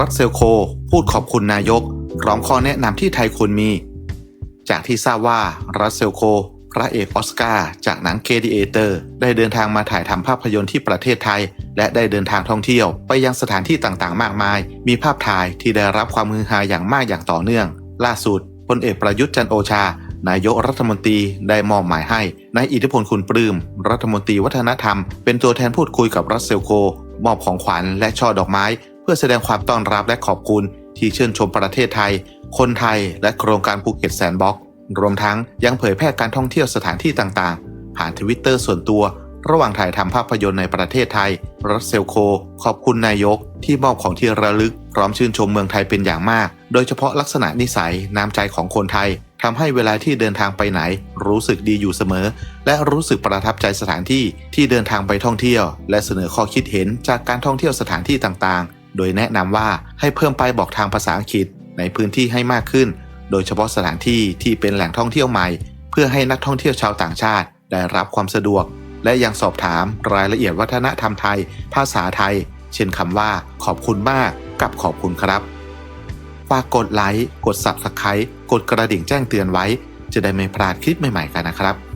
รัสเซลโค พูดขอบคุณนายกพร้อมข้อแนะนำที่ไทยควรมี จากที่ทราบว่ารัสเซลโค พระเอกออสการ์จากหนัง g เ a เตอร์ได้เดินทางมาถ่ายทำภาพยนตร์ที่ประเทศไทย และได้เดินทางท่องเที่ยว ไปยังสถานที่ต่างๆ มากมาย มีภาพถ่ายที่ได้รับความฮือฮาอย่างมากอย่างต่อเนื่อง ล่าสุดพลเอกประยุทธ์จันโอชา นายกรัฐมนตรีได้มอบหมายให้นายอิทธิพลคุณปลื้มรัฐมนตรีวัฒนธรรม เป็นตัวแทนพูดคุยกับรัสเซลโค มอบของขวัญและช่อดอกไม้ พื่อแสดงความต้อนรับและขอบคุณที่เชื่นชมประเทศไทย คนไทย และโครงการภูเก็ตแซนด์บ็อกรวมทั้งยังเผยแพร่การท่องเที่ยวสถานที่ต่างๆ ผ่านทวิตเตอร์ส่วนตัว ระหว่างถ่ายทำภาพยนตร์ในประเทศไทย รัสเซลโค ขอบคุณนายก ที่มอบของที่ระลึก พร้อมชื่นชมเมืองไทยเป็นอย่างมาก โดยเฉพาะลักษณะนิสัยน้ำใจของคนไทยทำให้เวลาที่เดินทางไปไหน รู้สึกดีอยู่เสมอ และรู้สึกประทับใจสถานที่ที่เดินทางไปท่องเที่ยว และเสนอข้อคิดเห็นจากการท่องเที่ยวสถานที่ต่างๆ โดยแนะนำว่าให้เพิ่มไปายบอกทางภาษาอังกฤษในพื้นที่ให้มากขึ้น โดยเฉพาะสถานที่ที่เป็นแหล่งท่องเที่ยวใหม่ เพื่อให้นักท่องเที่ยวชาวต่างชาติได้รับความสะดวก และยังสอบถามรายละเอียดวัฒนธรรมไทย ภาษาไทย เช่นคำว่า ขอบคุณมากกับขอบคุณครับฝากกดไลค์ กด Subscribe กดกระดิ่งแจ้งเตือนไว้ จะได้ไม่พลาดคลิปใหม่ๆกันนะครับ